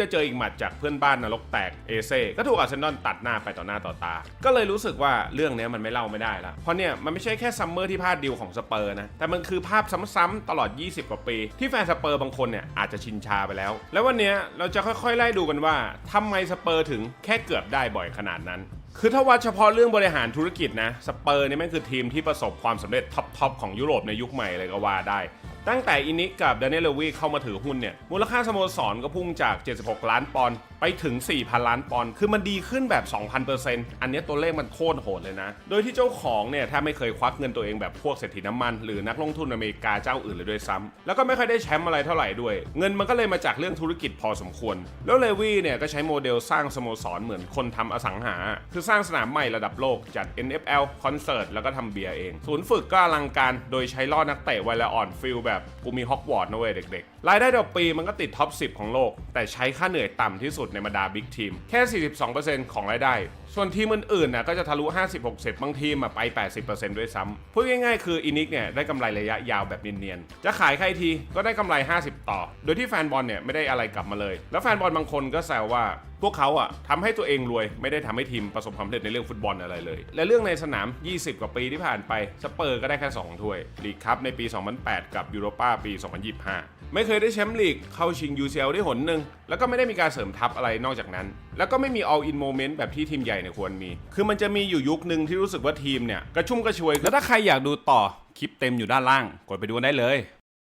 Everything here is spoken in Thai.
จะเจออีกหมัดจากเพื่อนบ้านนรกแตกเอเซ่ก็ถูกอาร์เซนอลตัดหน้าไปต่อหน้าต่อตา ก็เลยรู้สึกว่าเรื่องนี้มันไม่เล่าไม่ได้ละเพราะเนี่ยมันไม่ใช่แค่ซัมเมอร์ที่พลาดดิวของสเปอร์นะ แต่มันคือภาพซ้ำๆตลอด 20 กว่าปี ที่แฟนสเปอร์บางคนเนี่ยอาจจะชินชาไปแล้ว แล้ววันนี้เราจะค่อยๆไล่ดูกันว่าทำไมสเปอร์ถึงแค่เกือบได้บ่อยขนาดนั้นคือถ้าวัดเฉพาะเรื่องบริหารธุรกิจนะสเปอร์นี่แม่งคือทีมที่ประสบความสำเร็จท็อปๆของยุโรปในยุคใหม่เลยก็ว่าได้ ตั้งแต่อินิกกับด a น i ลเลวีเข้ามาถือหุ้นเนี่ย มูลค่าสโมสรก็พุ่งจาก 76 ล้านปอนด์ไปถึง 4,000 ล้านปอนด์คือมันดีขึ้นแบบ 2,000%อันนี้ตัวเลขมันโคตรโหดเลยนะ โดยที่เจ้าของเนี่ยแทบไม่เคยควักเงินตัวเองแบบพวกเศรษฐีน้ำมัน หรือนักลงทุนอเมริกาเจ้าอื่นเลยด้วยซ้ำแล้วก็ไม่ค่อยได้แชมป์อะไรเท่าไหร่ด้วย เงินมันก็เลยมาจากเรื่องธุรกิจพอสมควร แล้วเลวีเนี่ยก็ใช้โมเดลสร้างสโมสรเหมือนคนทำอสังหา คือสร้างสนามใหม่ระดับโลกจัด NFL คอนเสิร์ตแล้วก็ทำเบียร์เอง ศูนย์ฝึกก็อลังการโดยใช้ล่อนักเตะวัยละอ่อนฟิลแบบกูมีฮอกวอตส์นะเว้ยเด็กๆ รายได้ต่อปีมันก็ติดท็อป 10 ของโลก แต่ใช้ค่าเหนื่อยต่ำที่สุดในบรรดาบิ๊กทีมแค่ 42%ของรายได้ ส่วนทีมอื่นๆน่ะก็จะทะลุ 50-60 บางทีมอะไป 80%ด้วยซ้ำพูดง่ายๆ คืออินิกเนี่ยได้กำไรระยะยาวแบบเนียนๆ จะขายใครทีก็ได้กำไร 50 ต่อ โดยที่แฟนบอลเนี่ยไม่ได้อะไรกลับมาเลย แล้วแฟนบอลบางคนก็แซวว่าพวกเขาอะทำให้ตัวเองรวยไม่ได้ทำให้ทีมประสบความสำเร็จในเรื่องฟุตบอลอะไรเลย และเรื่องในสนาม 20 กว่าปีที่ผ่านไปสเปอร์ก็ได้แค่ 2 ถ้วยลีกคัพในปี 2008 กับยูโรปาปี 2025 ไม่เคยได้แชมป์ลีกเข้าชิง UCL ได้หนหนึ่ง แล้วก็ไม่ได้มีการเสริมทัพอะไรนอกจากนั้น แล้วก็ไม่มี all in moment แบบที่ทีมใหญ่เนี่ยควรมี คือมันจะมีอยู่ยุคหนึ่งที่รู้สึกว่าทีมเนี่ยกระชุ่มกระชวย แล้วถ้าใครอยากดูต่อคลิปเต็มอยู่ด้านล่าง กดไปดูได้เลย